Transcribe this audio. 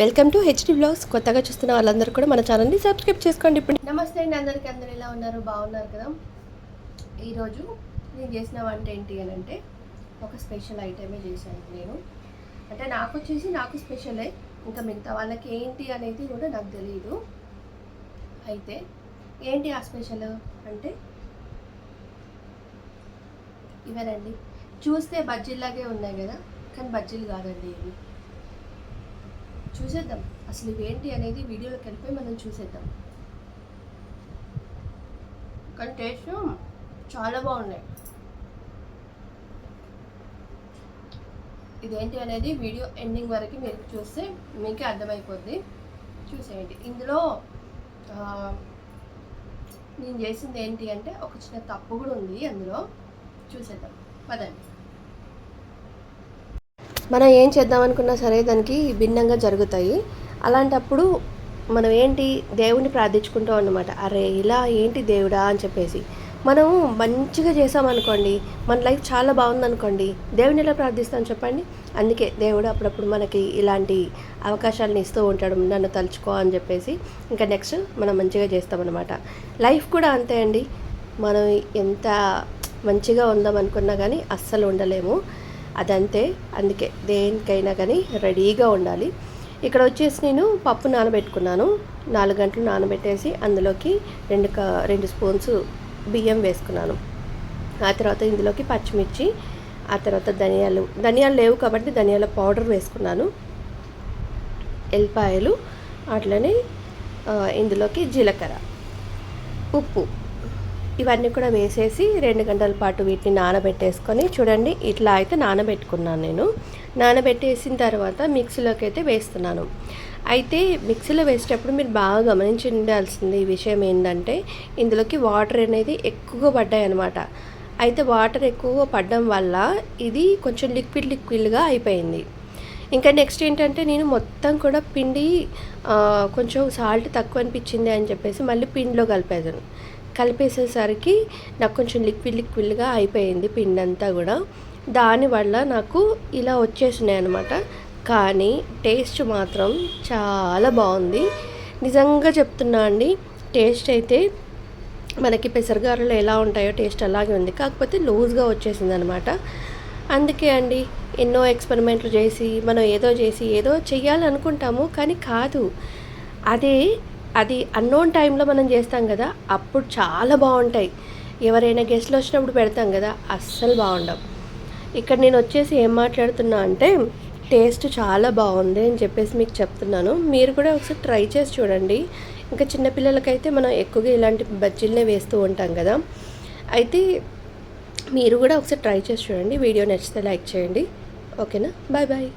Welcome to HD blogs. కొత్తగా చూస్తున్న వాళ్ళందరూ కూడా మన ఛానల్ని సబ్స్క్రైబ్ చేసుకోండి ఇప్పుడు. నమస్తే అండి. అందరికీ అందరు ఎలా ఉన్నారు? బాగున్నారు కదా? ఈరోజు నేను చేసిన వంట ఏంటి అని అంటే ఒక స్పెషల్ ఐటమే చేశాను నేను. అంటే నాకు వచ్చేసి నాకు స్పెషలే ఇంకా మిగతా వాళ్ళకి ఏంటి అనేది కూడా నాకు తెలియదు అయితే ఏంటి ఆ స్పెషల్ అంటే ఇవేనండి. చూస్తే బజ్జీలాగే ఉన్నాయి కదా కానీ బజ్జీలు కాదండి ఇవి. చూసేద్దాం. అసలు ఇవేంటి అనేది వీడియోలోకి వెళ్ళిపోయి మనం చూసేద్దాం. కానీ టేస్ట్ చాలా బాగున్నాయి. ఇదేంటి అనేది వీడియో ఎండింగ్ వరకు మీరు చూస్తే మీకే అర్థమైపోద్ది. చూసేయండి. ఇందులో నేను చేసింది ఏంటి అంటే ఒక చిన్న తప్పు కూడా ఉంది అందులో. చూసేద్దాం. పదండి. మనం ఏం చేద్దాం అనుకున్నా సరే దానికి భిన్నంగా జరుగుతాయి. అలాంటప్పుడు మనం ఏంటి దేవుణ్ణి ప్రార్థించుకుంటాం అన్నమాట. అరే ఇలా ఏంటి దేవుడా అని చెప్పేసి. మనం మంచిగా చేసామనుకోండి మన లైఫ్ చాలా బాగుందనుకోండి దేవుని ఎలా ప్రార్థిస్తాం చెప్పండి? అందుకే దేవుడు అప్పుడప్పుడు మనకి ఇలాంటి అవకాశాలను ఇస్తూ ఉంటాడు నన్ను తలుచుకో అని చెప్పేసి. ఇంకా నెక్స్ట్ మనం మంచిగా చేస్తామన్నమాట లైఫ్ కూడా అంతే అండి. మనం ఎంత మంచిగా ఉందాం అనుకున్నా కానీ అస్సలు ఉండలేము. అదంతే అందుకే దేనికైనా కానీ రెడీగా ఉండాలి. ఇక్కడ వచ్చేసి నేను పప్పు నానబెట్టుకున్నాను. నాలుగు గంటలు నానబెట్టేసి అందులోకి రెండు రెండు స్పూన్స్ బియ్యం వేసుకున్నాను. ఆ తర్వాత ఇందులోకి పచ్చిమిర్చి ఆ తర్వాత ధనియాలు. ధనియాలు లేవు కాబట్టి ధనియాల పౌడర్ వేసుకున్నాను. ఎల్లిపాయలు అట్లనే ఇందులోకి జీలకర్ర ఉప్పు. ఇవన్నీ కూడా వేసేసి రెండు గంటల పాటు వీటిని నానబెట్టేసుకొని చూడండి ఇట్లా అయితే నానబెట్టుకున్నాను నేను. నానబెట్టేసిన తర్వాత మిక్సీలోకి అయితే వేస్తున్నాను. అయితే మిక్సీలో వేసేటప్పుడు మీరు బాగా గమనించి ఉండాల్సింది ఈ విషయం ఏంటంటే ఇందులోకి వాటర్ అనేది ఎక్కువగా పడ్డాయి అనమాట అయితే వాటర్ ఎక్కువగా పడడం వల్ల ఇది కొంచెం లిక్విడ్ లిక్విడ్గా అయిపోయింది. ఇంకా నెక్స్ట్ ఏంటంటే నేను మొత్తం కూడా పిండి కొంచెం సాల్ట్ తక్కువ అనిపించింది అని చెప్పేసి మళ్ళీ పిండిలో కలిపేదాను కలిపేసేసరికి నాకు కొంచెం లిక్విడ్ లిక్విడ్గా అయిపోయింది పిండి అంతా కూడా దానివల్ల నాకు ఇలా వచ్చేసినాయి అనమాట కానీ టేస్ట్ మాత్రం చాలా బాగుంది. నిజంగా చెప్తున్నా అండి టేస్ట్ అయితే మనకి పెసరగారలు ఎలా ఉంటాయో టేస్ట్ అలాగే ఉంది. కాకపోతే లూజ్గా వచ్చేసింది అనమాట అందుకే అండి ఎన్నో ఎక్స్పెరిమెంట్లు చేసి మనం ఏదో చేసి ఏదో చెయ్యాలనుకుంటాము కానీ కాదు. అదే అది అన్నోన్ టైంలో మనం చేస్తాం కదా అప్పుడు చాలా బాగుంటాయి. ఎవరైనా గెస్ట్లు వచ్చినప్పుడు పెడతాం కదా అస్సలు బాగుండవు. ఇక్కడ నేను వచ్చేసి ఏం మాట్లాడుతున్నా అంటే టేస్ట్ చాలా బాగుంది అని చెప్పేసి మీకు చెప్తున్నాను. మీరు కూడా ఒకసారి ట్రై చేసి చూడండి. ఇంకా చిన్నపిల్లలకైతే మనం ఎక్కువగా ఇలాంటి బజ్జీలనే వేస్తూ ఉంటాం కదా. అయితే మీరు కూడా ఒకసారి ట్రై చేసి చూడండి. వీడియో నచ్చితే లైక్ చేయండి. ఓకేనా? Bye bye